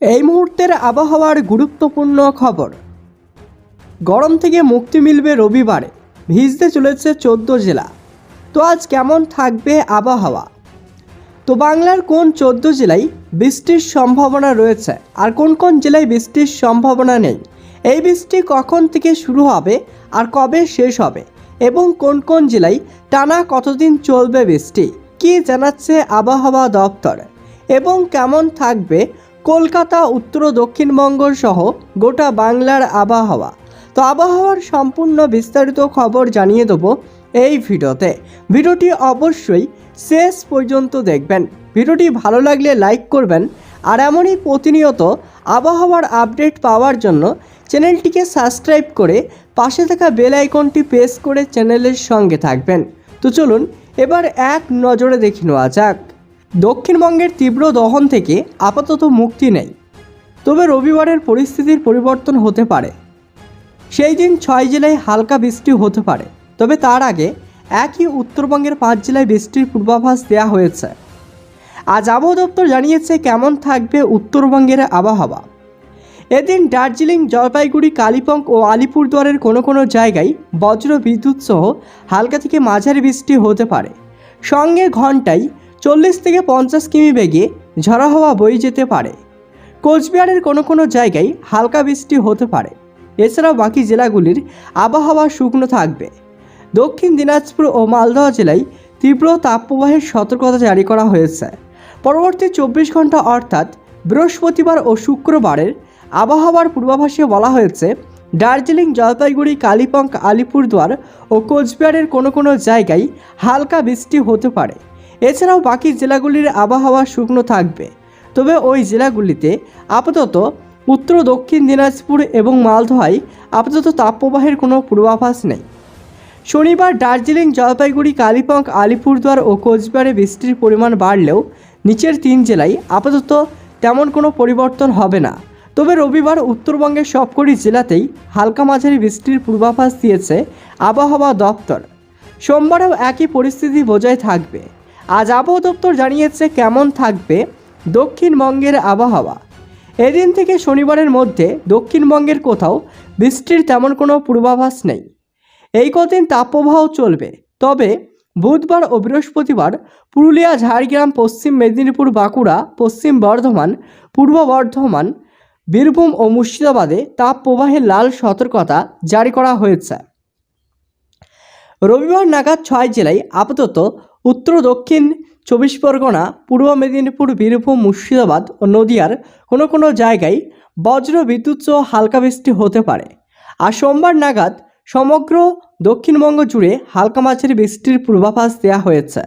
এই মুহূর্তের আবহাওয়ার গুরুত্বপূর্ণ খবর। গরম থেকে মুক্তি মিলবে রবিবারে, ভিজতে চলেছে চোদ্দ জেলা। তো আজ কেমন থাকবে আবহাওয়া? তো বাংলার কোন চোদ্দ জেলায় বৃষ্টির সম্ভাবনা রয়েছে? আর কোন কোন জেলায় বৃষ্টির সম্ভাবনা নেই? এই বৃষ্টি কখন থেকে শুরু হবে? আর কবে শেষ হবে? এবং কোন কোন জেলায় টানা কতদিন চলবে বৃষ্টি? কি জানাচ্ছে আবহাওয়া দপ্তর? এবং কেমন থাকবে কলকাতা, উত্তর দক্ষিণবঙ্গ সহ গোটা বাংলার আবহাওয়া। তো আবহাওয়ার সম্পূর্ণ বিস্তারিত খবর জানিয়ে দেবো এই ভিডিওতে। ভিডিওটি অবশ্যই শেষ পর্যন্ত দেখবেন। ভিডিওটি ভালো লাগলে লাইক করবেন। আর এমনই প্রতিনিয়ত আবহাওয়ার আপডেট পাওয়ার জন্য চ্যানেলটিকে সাবস্ক্রাইব করে পাশে থাকা বেল আইকনটি প্রেস করে চ্যানেলের সঙ্গে থাকবেন। তো চলুন, এবার এক নজরে দেখে নেওয়া যাক। দক্ষিণবঙ্গের তীব্র দহন থেকে আপাতত মুক্তি নেই। তবে রবিবারের পরিস্থিতির পরিবর্তন হতে পারে। সেই দিন ছয় জেলায় হালকা বৃষ্টি হতে পারে। তবে তার আগে একই উত্তরবঙ্গের পাঁচ জেলায় বৃষ্টির পূর্বাভাস দেওয়া হয়েছে। আজ আবহাওয়া দপ্তর জানিয়েছে কেমন থাকবে উত্তরবঙ্গের আবহাওয়া। এদিন দার্জিলিং, জলপাইগুড়ি, কালিম্পং ও আলিপুরদুয়ারের কোনো কোনো জায়গায় বজ্র বিদ্যুৎ সহ হালকা থেকে মাঝারি বৃষ্টি হতে পারে। সঙ্গে ঘন্টায় চল্লিশ থেকে পঞ্চাশ কিমি বেগে ঝড়ো হওয়া বয়ে যেতে পারে। কোচবিহারের কোনো কোনো জায়গায় হালকা বৃষ্টি হতে পারে। এছাড়াও বাকি জেলাগুলির আবহাওয়া শুকনো থাকবে। দক্ষিণ দিনাজপুর ও মালদহ জেলায় তীব্র তাপপ্রবাহের সতর্কতা জারি করা হয়েছে। পরবর্তী চব্বিশ ঘণ্টা অর্থাৎ বৃহস্পতিবার ও শুক্রবারের আবহাওয়ার পূর্বাভাসে বলা হয়েছে, দার্জিলিং, জলপাইগুড়ি, কালিম্পং, আলিপুরদুয়ার ও কোচবিহারের কোনো কোনো জায়গায় হালকা বৃষ্টি হতে পারে। এছাড়াও বাকি জেলাগুলির আবহাওয়া শুকনো থাকবে। তবে ওই জেলাগুলিতে আপাতত উত্তর, দক্ষিণ দিনাজপুর এবং মালদহায় আপাতত তাপপ্রবাহের কোনো পূর্বাভাস নেই। শনিবার দার্জিলিং, জলপাইগুড়ি, কালিম্পং, আলিপুরদুয়ার ও কোচবিহারে বৃষ্টির পরিমাণ বাড়লেও নিচের তিন জেলায় আপাতত তেমন কোনো পরিবর্তন হবে না। তবে রবিবার উত্তরবঙ্গের সবকটি জেলাতেই হালকা মাঝারি বৃষ্টির পূর্বাভাস দিয়েছে আবহাওয়া দপ্তর। সোমবারেও একই পরিস্থিতি বজায় থাকবে। আজ আবহাওয়া দপ্তর জানিয়েছে কেমন থাকবে দক্ষিণবঙ্গের আবহাওয়া। এদিন থেকে শনিবারের মধ্যে দক্ষিণবঙ্গের কোথাও বৃষ্টির তেমন কোনো পূর্বাভাস নেই। এই কদিন তাপপ্রবাহ চলবে। তবে বুধবার ও বৃহস্পতিবার পুরুলিয়া, ঝাড়গ্রাম, পশ্চিম মেদিনীপুর, বাঁকুড়া, পশ্চিম বর্ধমান, পূর্ব বর্ধমান, বীরভূম ও মুর্শিদাবাদে তাপপ্রবাহের লাল সতর্কতা জারি করা হয়েছে। রবিবার নাগাদ ছয় জেলায় আপাতত উত্তর দক্ষিণ চব্বিশ পরগনা, পূর্ব মেদিনীপুর, বীরভূম, মুর্শিদাবাদ ও নদিয়ার কোনো কোনো জায়গায় বজ্র বিদ্যুৎ সহ হালকা বৃষ্টি হতে পারে। আর সোমবার নাগাদ সমগ্র দক্ষিণবঙ্গ জুড়ে হালকা মাছের বৃষ্টির পূর্বাভাস দেওয়া হয়েছে।